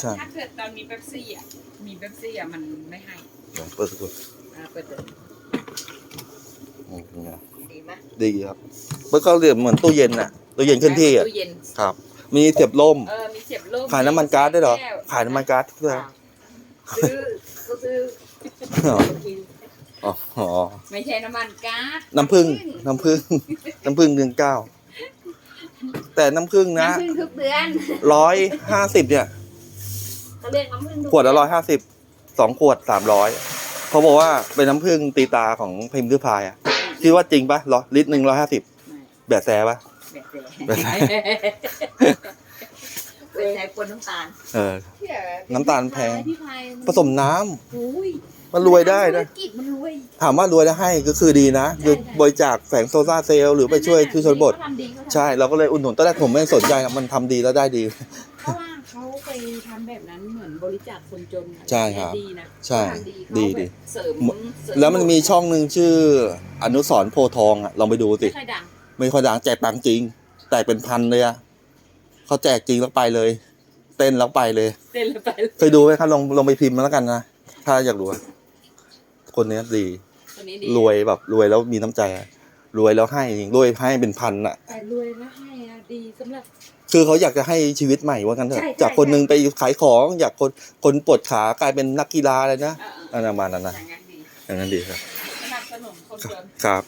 ใช่ ถ้าเกิดตอนมีเป๊ปซี่อะ มีเป๊ปซี่อะมันไม่ให้เดี๋ยวเปิดดูอ่าเปิดเลยอืมเป็นไงดีไหมดีครับเมื่อก็เรียกเหมือนตู้เย็นน่ะตู้เย็นเคลื่อนที่อะตู้เย็นครับ มีเสียบล่ม เออมีเสียบลมขายน้ำมันก๊าซได้วยเหรอ แก้วขายน้ำมันก๊าซด้วยเหรอซื้อก็ซื้ออ๋ออ๋ออ๋อไม่ใช่น้ำมันก๊าซน้ำผึ้งน้ำผึ้งน้ำผึ้งเดือนเก้าแต่น้ำผึ้งนะน้ำผึ้งทุกเดือนร้อยห้าสิบเนี่ย เขาเรียกน้ำผึ้งทุกขวดละร้อยห้าสิบสองขวดสามร้อยเขาบอกว่าเป็นน้ำผึ้งตีตาของพิมพ์ริพายอะคิดว่าจริงปะร้อยลิตรหนึ่งร้อยห้าสิบแบบแซ่ปะแบบแบบเป็นใช้คนน้ำตาล เออ น้ำตาลแพงพี่พายผสมน้ำอุ้ยมันรวยได้นะธุรกิจมันรวยถามว่ารวยได้ให้ก็คือดีนะคือบริจาคแฝงโซลาร์เซลล์หรือไปช่วยที่ชนบทเขาทำดีเขาทำดีใช่ เราก็เลยอุดหนุนตอนแรกผมไม่สนใจนะมันทำดีแล้วได้ดีเพราะว่า เขาไปทำแบบนั้นเหมือนบริจาคคนจนอะใช่ครับ ดีนะใช่เขาทำดีเขาดี แบบเสริมเสริแล้วมันมีช่องหนึ่งชื่ออนุสรณ์โพธิ์ทองอะลองไปดูสิ ไม่ค่อยดังไม่ค่อยดังแจกตังค์จริง แต่เป็นพันเลยอะเขาแจกจริงแล้วไปเลย เต้นแล้วไปเลย เต้นเลยไปเลยเคยดูไหมครับลองลองไปพิมพ์มาแล้วกันนะ ถ้าอยากรู้อะคนเนี้ยดี คนนี้ดีรวยแบบรวยแล้วมีน้ำใจอะรวยแล้วให้จริงรวยให้เป็นพันอะแต่รวยแล้วให้อะ ดีสำหรับ คือเขาอยากจะให้ชีวิตใหม่ว่ากันเถอะใช่ใช่จากคนหนึงไปขายของ อยากคนคนปวดขากลายเป็นนักกีฬาเลยนะเออเออันอนั้นประมาณนั้นนะอย่างนั้นดีอย่างนั้นดีครับสนับสนุนคนจนครับ